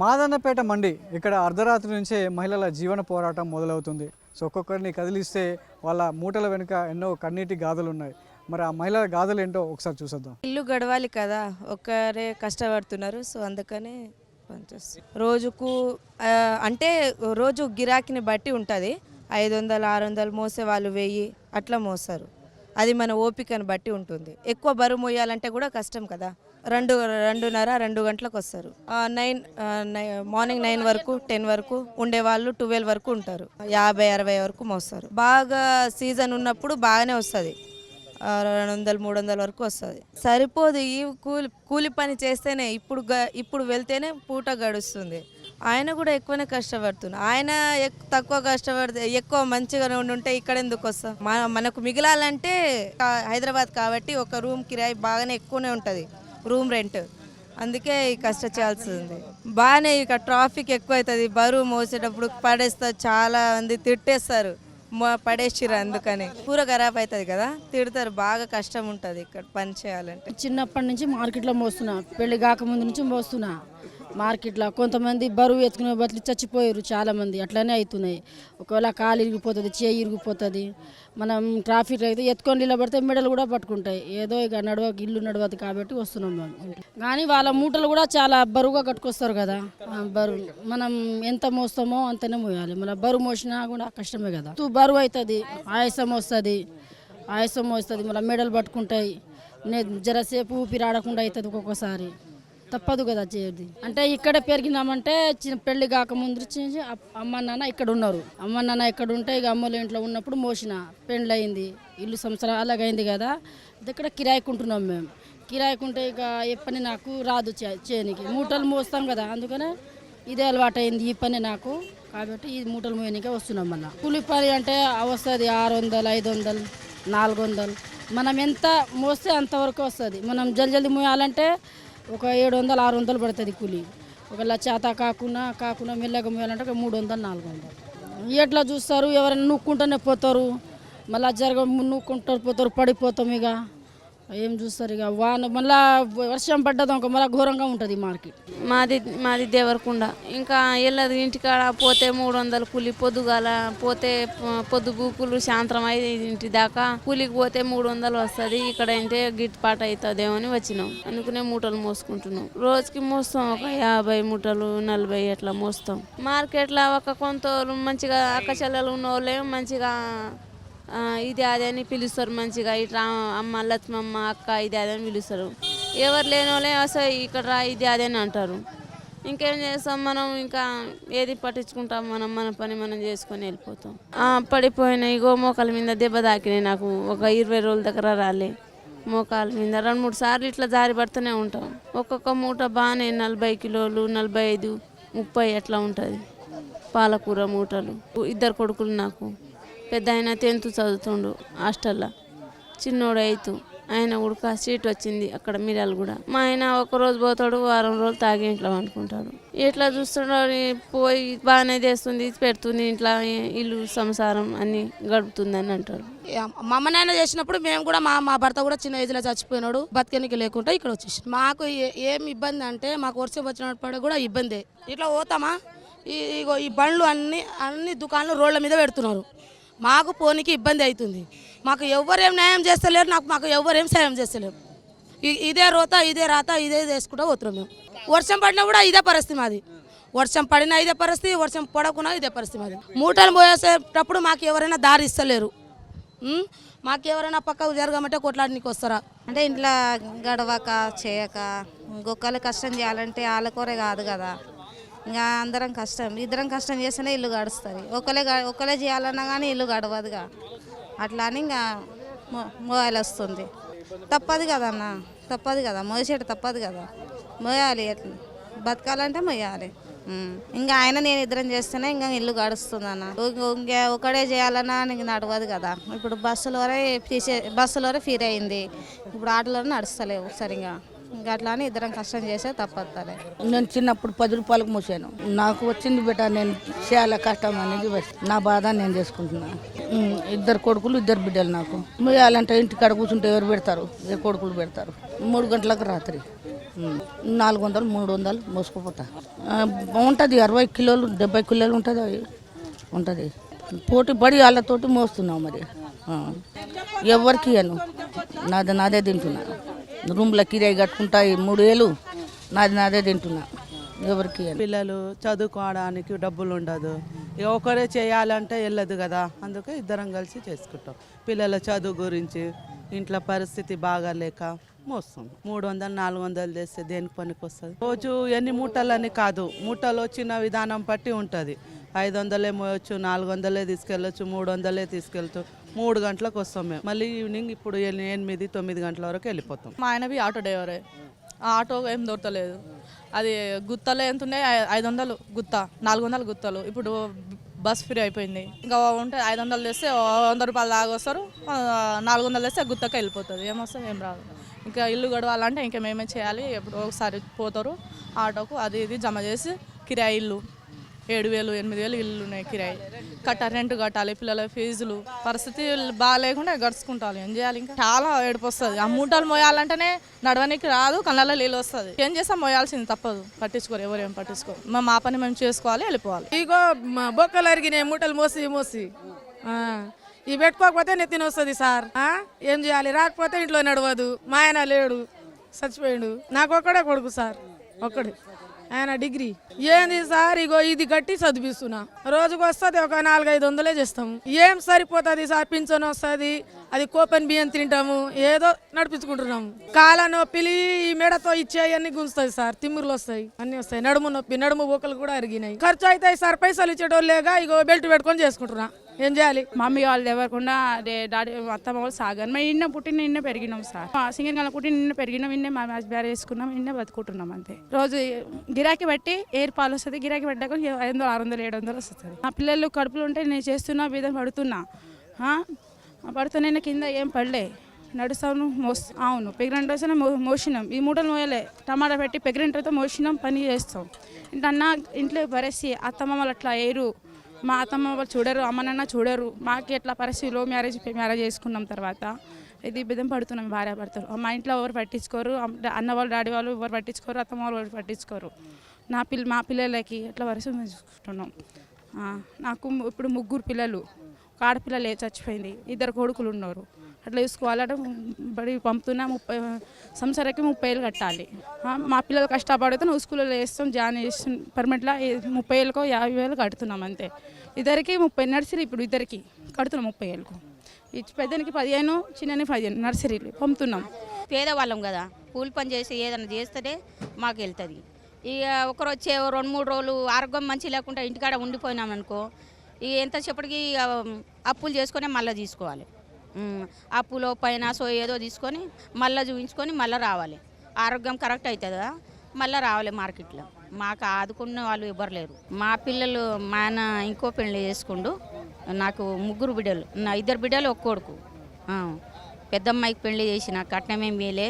మాదన్నపేట మండి ఇక్కడ అర్ధరాత్రి నుంచే మహిళల జీవన పోరాటం మొదలవుతుంది. సో ఒక్కొక్కరిని కదిలిస్తే వాళ్ళ మూటల వెనుక ఎన్నో కన్నీటి గాథలు ఉన్నాయి మరి ఆ మహిళల గాథలు ఏంటో ఒకసారి చూసేద్దాం. ఇల్లు గడవాలి కదా ఒక్కరే కష్టపడుతున్నారు సో అందుకనే రోజుకు అంటే రోజు గిరాకీని బట్టి ఉంటుంది. ఐదు వందలు ఆరు వందలు మోసే వాళ్ళు వెయ్యి అట్లా మోస్తారు. అది మన ఓపికను బట్టి ఉంటుంది. ఎక్కువ బరువు మోయాలంటే కూడా కష్టం కదా. రెండు రెండున్నర రెండు గంటలకు వస్తారు నైన్ మార్నింగ్ నైన్ వరకు టెన్ వరకు ఉండే వాళ్ళు ట్వెల్వ్ వరకు ఉంటారు. యాభై అరవై వరకు మోస్తారు. బాగా సీజన్ ఉన్నప్పుడు బాగానే వస్తుంది. రెండు వందలు మూడు వందల వరకు వస్తుంది. సరిపోదు ఈ కూలి కూలి పని చేస్తేనే ఇప్పుడు గ- ఇప్పుడు వెళ్తేనే పూట గడుస్తుంది. ఆయన కూడా ఎక్కువనే కష్టపడుతున్నారు ఆయన ఎక్- తక్కువ కష్టపడితే ఎక్కువ మంచిగా ఉంటే ఇక్కడ ఎందుకు వస్తాం? మన మనకు మిగిలాలంటే హైదరాబాద్ కాబట్టి ఒక రూమ్ కిరాయి బాగానే ఎక్కువనే ఉంటుంది. Room rent. అందుకే కష్ట చేయాల్సింది. బాగానే ఇక ట్రాఫిక్ ఎక్కువ అవుతుంది బరువు మోసేటప్పుడు పడేస్తారు చాలా మంది తిట్టేస్తారు. పడేసిరు పడేసిర్రు అందుకని. కూర ఖరాబ్ అవుతుంది కదా తిడతారు. బాగా కష్టం ఉంటుంది ఇక్కడ పని చేయాలంటే. చిన్నప్పటి నుంచి మార్కెట్లో మోస్తున్నా. పెళ్ళి కాకముందు నుంచి మోస్తున్నా. మార్కెట్లో కొంతమంది బరువు ఎత్తుకునే బదులు చచ్చిపోయారు చాలామంది. అట్లనే అవుతున్నాయి. ఒకవేళ కాలు ఇరిగిపోతుంది చేయి ఇరిగిపోతుంది మనం ట్రాఫిక్ అయితే ఎత్తుకొని నిలబడితే మెడలు కూడా పట్టుకుంటాయి. ఏదో ఇక నడవ ఇల్లు నడవదు కాబట్టి వస్తున్నాం మేము. కానీ వాళ్ళ మూటలు కూడా చాలా బరువుగా కట్టుకొస్తారు కదా. బరువు. మనం ఎంత మోస్తామో అంతనే మోయాలి. మన బరువు మోసినా కూడా కష్టమే కదా. బరువు అవుతుంది ఆయాసం వస్తుంది. ఆయాసం వస్తుంది మళ్ళీ మెడలు పట్టుకుంటాయి. జరసేపు ఊపిరి ఆడకుండా అవుతుంది ఒక్కొక్కసారి. తప్పదు కదా చేయది అంటే ఇక్కడ పెరిగినామంటే చిన్న పెళ్ళి కాకముందు ముందు అమ్మ నాన్న ఇక్కడ ఉన్నారు. అమ్మ నాన్న ఇక్కడ ఉంటే ఇక అమ్మలు ఇంట్లో ఉన్నప్పుడు మోసిన. పెండ్లు అయింది ఇల్లు సంవత్సరం అలాగైంది కదా. ఇక్కడ కిరాయికుంటున్నాం మేము. కిరాయికుంటే ఇక ఎప్పని పని నాకు రాదు చే- చేయనికి మూటలు మోస్తాం కదా. అందుకనే ఇదే అలవాటు అయింది ఈ పని నాకు. కాబట్టి ఈ మూటలు మోయనికే వస్తున్నాం మళ్ళీ. కూలి పని అంటే వస్తుంది ఆరు వందలు ఐదు వందలు నాలుగు వందలు మనం ఎంత మోస్తే అంతవరకు వస్తుంది. మనం జల్ది జల్ది మోయాలంటే ఒక ఏడు వందలు ఆరు వందలు పడుతుంది కూలి. ఒకవేళ చేత కాకుండా కాకుండా మెల్లగా మోయాలంటే ఒక మూడు వందలు నాలుగు వందలు. ఎట్లా చూస్తారు? ఎవరైనా నూక్కుంటూనే పోతారు. మళ్ళీ జరగ నూక్కుంటారు పోతారు పడిపోతాం ఇక. ఏం చూస్తారు ఇక? వాన మళ్ళా వర్షం పడ్డది ఒక మళ్ళీ ఘోరంగా ఉంటుంది మార్కెట్. మాది మాది దేవరకుండ. ఇంకా వెళ్ళదు ఇంటికాడ పోతే మూడు వందలు కూలి పొద్దుగాల పోతే ప- పొద్దు గూకులు సాయంత్రం అయితే ఇంటి దాకా కూలికి పోతే మూడు వందలు వస్తుంది. ఇక్కడ అంటే గిట్టుబాటు అవుతుందేమో అని వచ్చినాం. అనుకునే మూటలు మోసుకుంటున్నాం. రోజుకి మోస్తాం ఒక యాభై మూటలు నలభై అట్లా మోస్తాం. మార్కెట్లో ఒక కొంత మంచిగా అక్క చెల్లెలు ఉన్న వాళ్ళే మంచిగా ఇది అదే అని పిలుస్తారు మంచిగా. ఇట్లా అమ్మ లక్ష్మమ్మ అక్క ఇది అదే అని పిలుస్తారు. ఎవరు లేని వాళ్ళే అసలు ఇక్కడ రా ఇది అదే అని అంటారు. ఇంకేం చేస్తాం మనం? ఇంకా ఏది పట్టించుకుంటాం మనం? మన పని మనం చేసుకొని వెళ్ళిపోతాం. పడిపోయినాయి ఇగో మోకాల మీద దెబ్బ తాకినాయి నాకు. ఒక ఇరవై రోజుల దగ్గర రాలే మోకాల మీద. రెండు మూడు సార్లు ఇట్లా జారి పడుతూనే ఉంటాం. ఒక్కొక్క మూట బాగానే నలభై కిలోలు నలభై ఐదు ముప్పై అట్లా ఉంటుంది. పాలకూర మూటలు. ఇద్దరు కొడుకులు నాకు. పెద్ద ఆయన టెన్త్ చదువుతుండు హాస్టల్లో. చిన్నోడు ఎయిత్ ఆయన ఉడక సీట్ వచ్చింది అక్కడ మిరాలు కూడా మా ఆయన ఒక రోజు పోతాడు వారం రోజులు తాగి ఇంట్లో వండుకుంటాడు. ఇట్లా చూస్తున్నాడు పోయి బాగానే చేస్తుంది పెడుతుంది ఇంట్లో ఇల్లు సంసారం అన్ని గడుపుతుంది అని అంటాడు మా అమ్మ నాయన చేసినప్పుడు మేము కూడా మా మా భర్త కూడా చిన్న ఏజ్లో చచ్చిపోయినాడు బతికెనికి లేకుండా ఇక్కడ వచ్చేసి మాకు ఏం ఇబ్బంది అంటే మాకు వర్షం వచ్చినప్పుడు కూడా ఇబ్బందే. ఇట్లా పోతామా? ఈ ఈ బండ్లు అన్ని అన్ని దుకాణాలు రోడ్ల మీద పెడుతున్నారు. మాకు పోనీకి ఇబ్బంది అవుతుంది మాకు ఎవరేం న్యాయం చేస్తలేరు నాకు మాకు ఎవరేం సాయం చేస్తలేరు. ఇ- ఇదే రోత ఇదే రాత ఇదే చేసుకుంటూ పోతున్నాం మేము. వర్షం పడినా కూడా ఇదే పరిస్థితి మాది. వర్షం పడినా ఇదే పరిస్థితి వర్షం పడకున్నా ఇదే పరిస్థితి మాది. మూటలు పోయేసేటప్పుడు మాకు ఎవరైనా దారి ఇస్తలేరు. మాకు ఎవరైనా పక్కకు జరగమంటే కొట్లాడికి వస్తారా? అంటే ఇంట్లో గడవక చేయక గొక్కలు కష్టం చేయాలంటే వాళ్ళ కాదు కదా. ఇంకా అందరం కష్టం. ఇద్దరం కష్టం చేస్తేనే ఇల్లు గడుస్తుంది. ఒకరే ఒకరే చేయాలన్నా కానీ ఇల్లు గడవదుగా. అట్లా అని ఇంకా మోయాలి వస్తుంది. తప్పదు కదన్న. తప్పదు కదా. మోసేట తప్పదు కదా. మోయాలి ఎట్లా బతకాలంటే మొయ్యాలి. ఇంకా ఆయన నేను ఇద్దరం చేస్తేనే ఇంకా ఇల్లు గడుస్తుంది అన్న ఇంకా ఒకడే చేయాలన్నా నీకు నడవదు కదా. ఇప్పుడు బస్సులోనే వరే తీసే బస్సుల వరే ఫీర్ అయింది ఇప్పుడు ఆటలు నడుస్తలేవు సరిగా. ఇంకా అట్లా అని ఇద్దరం కష్టం చేస్తే తప్పదు నేను చిన్నప్పుడు పది రూపాయలకు మూసాను. నాకు వచ్చింది బిడ్డ నేను చాలా కష్టం అనేది నా బాధ నేను చేసుకుంటున్నాను ఇద్దరు కొడుకులు ఇద్దరు బిడ్డలు నాకు. మూయాలంటే ఇంటికాడ కూర్చుంటే ఎవరు పెడతారు? ఏ కొడుకులు పెడతారు? మూడు గంటలకు రాత్రి. నాలుగు వందలు మూడు వందలు మోసుకుపోతా. ఉంటుంది అరవై కిలోలు డెబ్బై కిలోలు ఉంటుంది అవి ఉంటుంది. పోటీ పడి వాళ్ళతోటి మోస్తున్నావు మరి. ఎవరికి ఇయ్యను? నాది నాదే తింటున్నాను రూమ్లో కిరాయి కట్టుకుంటా మూడు వేలు నాది నాదే తింటున్నా. ఎవరికి పిల్లలు చదువుకోవడానికి డబ్బులు ఉండదు. ఒకరే చేయాలంటే వెళ్ళదు కదా. అందుకే ఇద్దరం కలిసి చేసుకుంటాం. పిల్లల చదువు గురించి ఇంట్లో పరిస్థితి బాగాలేక మోస్తాం మూడు వందలు నాలుగు వందలు చేస్తే దేనికి పనికి వస్తుంది? రోజు ఎన్ని మూటలని కాదు. మూటలు వచ్చిన విధానం బట్టి ఉంటుంది. ఐదు వందలే మోయొచ్చు నాలుగు వందలే తీసుకెళ్ళొచ్చు మూడు వందలే తీసుకెళ్తూ మూడు గంటలకు వస్తాం మేము. మళ్ళీ ఈవినింగ్ ఇప్పుడు ఎనిమిది తొమ్మిది గంటల వరకు వెళ్ళిపోతాం. మా ఆయనవి ఆటో డ్రైవరే. ఆటో ఏం దొరకలేదు. అది గుత్తలు ఎంత ఉన్నాయి? ఐదు వందలు గుత్త నాలుగు వందలు గుత్తలు. ఇప్పుడు బస్ ఫ్రీ అయిపోయింది. ఇంకా ఉంటే ఐదు వందలు తెస్తే వంద రూపాయలు దాకా వస్తారు. నాలుగు వందలు తెస్తే గుత్తకి వెళ్ళిపోతుంది. ఏమొస్తుంది ఏం రాదు. ఇంకా ఇల్లు గడవాలంటే ఇంకా మేమే చేయాలి. ఎప్పుడు ఒకసారి పోతారు ఆటోకు. అది ఇది జమ చేసి కిరాయి ఇల్లు. ఏడు వేలు ఎనిమిది వేలు ఇల్లు ఉన్నాయి కిరాయి. కట్ట రెంట్ కట్టాలి పిల్లల ఫీజులు. పరిస్థితి బాగాలేకుండా గడుచుకుంటారు ఏం చేయాలి ఇంకా? చాలా ఏడుపు వస్తుంది ఆ మూటలు మోయాలంటేనే నడవనికి రాదు కళ్ళలో నీళ్ళు వస్తుంది. ఏం చేస్తాం మోయాల్సింది తప్పదు. పట్టించుకోరు ఎవరేం పట్టించుకోరు. మా మా పని మేము చేసుకోవాలి వెళ్ళిపోవాలి. ఇగో మా బొక్కలు అరిగినాయి మూటలు మోసి మోసి. ఇవి పెట్టుకోకపోతే నెత్తిన వస్తుంది సార్. ఏం చేయాలి? రాకపోతే ఇంట్లో నడవదు. మా ఆయన లేడు చచ్చిపోయాడు. నాకు ఒక్కడే కొడుకు సార్. ఒక్కడే. ఆయన డిగ్రీ. ఏంది సార్? ఇగో ఇది గట్టి చదివిస్తున్నా. రోజుకు వస్తుంది ఒక నాలుగైదు వందలే చేస్తాము. ఏం సరిపోతుంది సార్? పింఛన్ వస్తుంది. అది కోపెన్ బియ్యం తింటాము. ఏదో నడిపించుకుంటున్నాము. కాళ్ళ నొప్పిలి ఈ మెడతో ఇచ్చేయన్నీ గుంజుతాయి సార్. తిమ్మురులు వస్తాయి. అన్ని వస్తాయి. నడుము నొప్పి నడుము బొక్కలు కూడా అరిగినాయి. ఖర్చు అవుతాయి సార్. పైసలు ఇచ్చేటోళ్ళు లేక ఇగో బెల్ట్ పెట్టుకొని చేసుకుంటున్నా. ఏం చేయాలి? మమ్మీ వాళ్ళు ఎవరకుండా అదే డాడీ అత్తమ్మ వాళ్ళు సాగాను మేము ఇన్న పుట్టిన ఇన్న పెరిగినాం సార్. సింగర్ గల పుట్టిన ఇన్న పెరిగినాం ఇన్నే మా మ్యాచ్ బ్యార్ వేసుకున్నాం ఇన్నే బతుకుంటున్నాం అంతే. రోజు గిరాకీ బట్టి ఏర్ పాలు వస్తుంది గిరాకీ పెట్టాక ఐదు వందలు ఆరు వందలు ఏడు వందలు వస్తుంది. మా పిల్లలు కడుపులు ఉంటే నేను చేస్తున్నా బీదం పడుతున్నా. ఆ? పడుతున్నా నేను కింద ఏం పడలే. నడుస్తాను మోస్ అవును పెగ్రెంట్ వస్తే మో మోసినాం. ఈ మూటలు మోయలే. టమాటా పెట్టి పెగ్రెంట్తో మోసినాం పని చేస్తాం. ఇంటన్నా అన్న ఇంట్లో పరిస్థితి అత్తమ్మ వాళ్ళు అట్లా ఏరు. మా అత్తమ్మ వాళ్ళు చూడరు అమ్మ నాన్న చూడరు. మాకు ఎట్లా పరిస్థితిలో మ్యారేజ్ మ్యారేజ్ చేసుకున్నాం తర్వాత. ఇది బిద్దం పడుతున్నాం భార్య భర్తలు. మా ఇంట్లో ఎవరు పట్టించుకోరు. అన్న వాళ్ళు డాడీ వాళ్ళు ఎవరు పట్టించుకోరు. అత్తమ్మ వాళ్ళు ఎవరు పట్టించుకోరు. నా పిల్ల మా పిల్లలకి ఎట్లా పరిస్థితి చూసుకుంటున్నాం. నాకు ఇప్పుడు ముగ్గురు పిల్లలు. ఒక ఆడపిల్ల చచ్చిపోయింది. ఇద్దరు కొడుకులు ఉన్నారు. అట్లా చూసుకోవాలంటే. బడి పంపుతున్నా ముప్పై సంవత్సరానికి ముప్పై వేలు కట్టాలి. మా పిల్లలు కష్టపడితే నువ్వు స్కూల్లో వేస్తాం జాయిన్ చేస్తాం పర్మనెంట్లా ముప్పై వేలకో యాభై వేలు కడుతున్నాం అంతే. ఇద్దరికి ముప్పై నర్సరీ ఇప్పుడు ఇద్దరికి కడుతున్నాం ముప్పై వేలకు. పెద్దనికి పదిహేను చిన్నని పదిహేను నర్సరీలు పంపుతున్నాం. పేదవాళ్ళం కదా కూలి పని చేసి ఏదైనా చేస్తేనే మాకు వెళ్తుంది. ఇక ఒకరు వచ్చే రెండు మూడు రోజులు ఆరోగ్యం మంచి లేకుండా ఇంటికాడ ఉండిపోయినాం అనుకో ఇక ఎంతసేపటికి ఇక అప్పులు చేసుకొని మళ్ళీ తీసుకోవాలి. అప్పులో పైన సో ఏదో తీసుకొని మళ్ళీ చూపించుకొని మళ్ళీ రావాలి. ఆరోగ్యం కరెక్ట్ అవుతుందా మళ్ళీ రావాలి మార్కెట్లో. మాకు ఆదుకున్న వాళ్ళు ఇవ్వరు లేరు. మా పిల్లలు మా ఆయన ఇంకో పెళ్ళి చేసుకుండు. నాకు ముగ్గురు బిడ్డలు నా ఇద్దరు బిడ్డలు ఒక్క కొడుకు. పెద్దమ్మాయికి పెళ్ళి చేసిన కట్నం ఏం వేయలే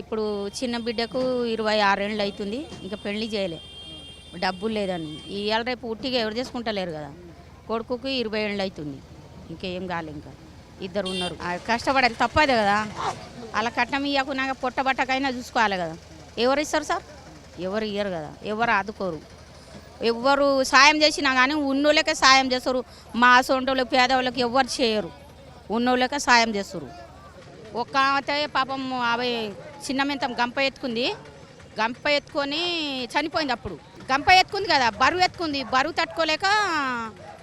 ఇప్పుడు చిన్న బిడ్డకు ఇరవై ఆరేళ్ళు అవుతుంది ఇంకా పెళ్ళి చేయలే. డబ్బులు లేదని. ఇవాళ రేపు ఉట్టిగా ఎవరు చేసుకుంటలేరు కదా. కొడుకుకి ఇరవై ఏళ్ళు అవుతుంది ఇంకేం కాలే ఇంకా. ఇద్దరు ఉన్నారు. కష్టపడాలి తప్పదే కదా. అలా కట్నం ఇవ్వకున్నాక పొట్టబట్టకైనా చూసుకోవాలి కదా. ఎవరు ఇస్తారు సార్? ఎవరు ఇయ్యరు కదా. ఎవరు ఆదుకోరు. ఎవ్వరు సాయం చేసినా కానీ ఉన్నోళ్ళకే సాయం చేస్తారు. మా సొంటోళ్ళకి పేదవాళ్ళకి ఎవ్వరు చేయరు. ఉన్నోళ్ళకే సాయం చేస్తారు. ఒక్క పాపం అవి చిన్న మెంతం గంప ఎత్తుకుంది. గంప ఎత్తుకొని చనిపోయింది అప్పుడు. గంప ఎత్తుకుంది కదా బరువు ఎత్తుకుంది. బరువు తట్టుకోలేక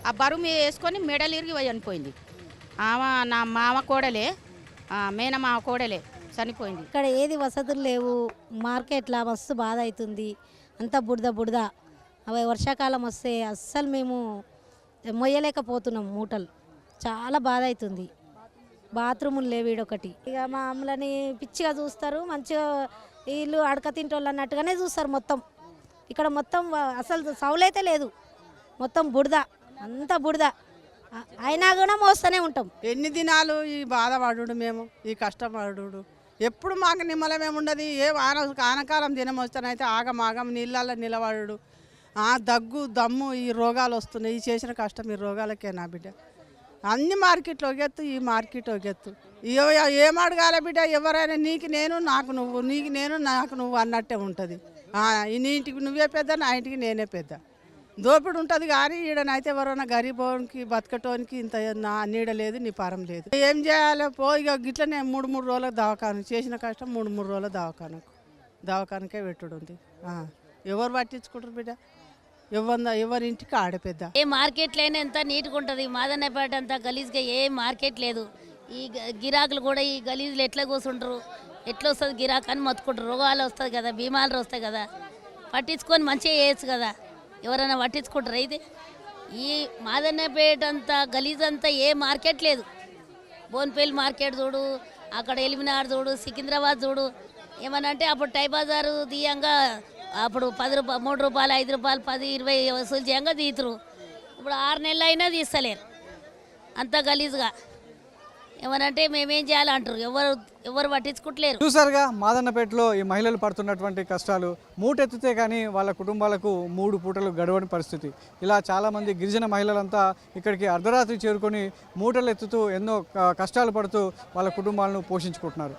ఆ బరువు మీద వేసుకొని మెడలు ఇరిగి చనిపోయింది. ఆమె నా మామ కోడలే. మేన మేనమామ కోడలే. చనిపోయింది. ఇక్కడ ఏది వసతులు లేవు. మార్కెట్లా మస్తు బాధ అవుతుంది అంతా బుడద బుడద అవి వర్షాకాలం వస్తే అస్సలు మేము మొయ్యలేకపోతున్నాం మూటలు. చాలా బాధ అవుతుంది బాత్రూములు లేవు ఈడొకటి. ఇక మామూలని పిచ్చిగా చూస్తారు. మంచిగా వీళ్ళు అడక తింటోళ్ళు అన్నట్టుగానే చూస్తారు మొత్తం. ఇక్కడ మొత్తం అసలు సౌలైతే లేదు. మొత్తం బుడద అంతా బుడద అయినా కూడా మోస్తూనే ఉంటాం. ఎన్ని దినాలు ఈ బాధపడు మేము ఈ కష్టపడు ఎప్పుడు మాకు నిమ్మలమేమి ఉండదు. ఏ ఆన ఆనకాలం దినం వస్తానైతే ఆగమాగం నీళ్ళల్లో నిలబడు ఆ దగ్గు దమ్ము ఈ రోగాలు వస్తున్నాయి. ఈ చేసిన కష్టం ఈ రోగాలకే నా బిడ్డ? అన్ని మార్కెట్లు ఒక ఎత్తు ఈ మార్కెట్ ఎత్తు ఎవ- ఏం అడగాల బిడ్డ? ఎవరైనా నీకు నేను నాకు నువ్వు నీకు నేను నాకు నువ్వు అన్నట్టే ఉంటుంది. నీ ఇంటికి నువ్వే పెద్ద నా ఇంటికి నేనే పెద్ద. దోపిడి ఉంటుంది కానీ ఈడనైతే ఎవరైనా గరీబోనికి బతకటోనికి ఇంత నా నీడ లేదు నీ పరం లేదు. ఏం చేయాలి పో ఇక గిట్లనే మూడు మూడు రోజులకు దవాఖాన చేసిన కష్టం మూడు మూడు రోజుల దవాఖానకు. దవాఖానకే పెట్టుడు ఉంది. ఎవరు పట్టించుకుంటారు బిడ్డ? ఎవరి ఎవరి ఇంటికి ఆడపెద్ద? ఏ మార్కెట్లో అయినా ఎంత నీట్గా ఉంటుంది మాదన్నపేట అంత గలీజ్గా ఏ మార్కెట్ లేదు. ఈ గిరాకులు కూడా ఈ గలీజులు ఎట్లా కూర్చుంటారు ఎట్లా వస్తుంది గిరాకు అని మొత్తుకుంటారు. రోగాలు వస్తుంది కదా భీమాలు వస్తాయి కదా. పట్టించుకొని మంచిగా చేయొచ్చు కదా. ఎవరైనా పట్టించుకుంటారు? అయితే ఈ మాదన్నపేట అంతా గలీజ్ అంతా ఏ మార్కెట్ లేదు. బోన్పల్లి మార్కెట్ చూడు అక్కడ ఎలిమినార్ చూడు సికింద్రాబాద్ చూడు. ఏమని అంటే అప్పుడు టై బజారు తీయంగా అప్పుడు పది రూపాయలు మూడు రూపాయలు ఐదు రూపాయలు పది ఇరవై వసూలు చేయంగా తీతురు. ఇప్పుడు ఆరు నెలలు అయినా తీస్తలేరు. అంత గలీజ్గా. ఏమనంటే మేమేం చేయాలంటారు? ఎవరు ఎవరు పట్టించుకుంటలేరు. చూసారుగా మాదన్నపేటలో ఈ మహిళలు పడుతున్నటువంటి కష్టాలు మూటెత్తితే కానీ వాళ్ళ కుటుంబాలకు మూడు పూటలు గడవని పరిస్థితి. ఇలా చాలామంది గిరిజన మహిళలంతా ఇక్కడికి అర్ధరాత్రి చేరుకొని మూటలు ఎత్తుతూ ఎన్నో కష్టాలు పడుతూ వాళ్ళ కుటుంబాలను పోషించుకుంటున్నారు.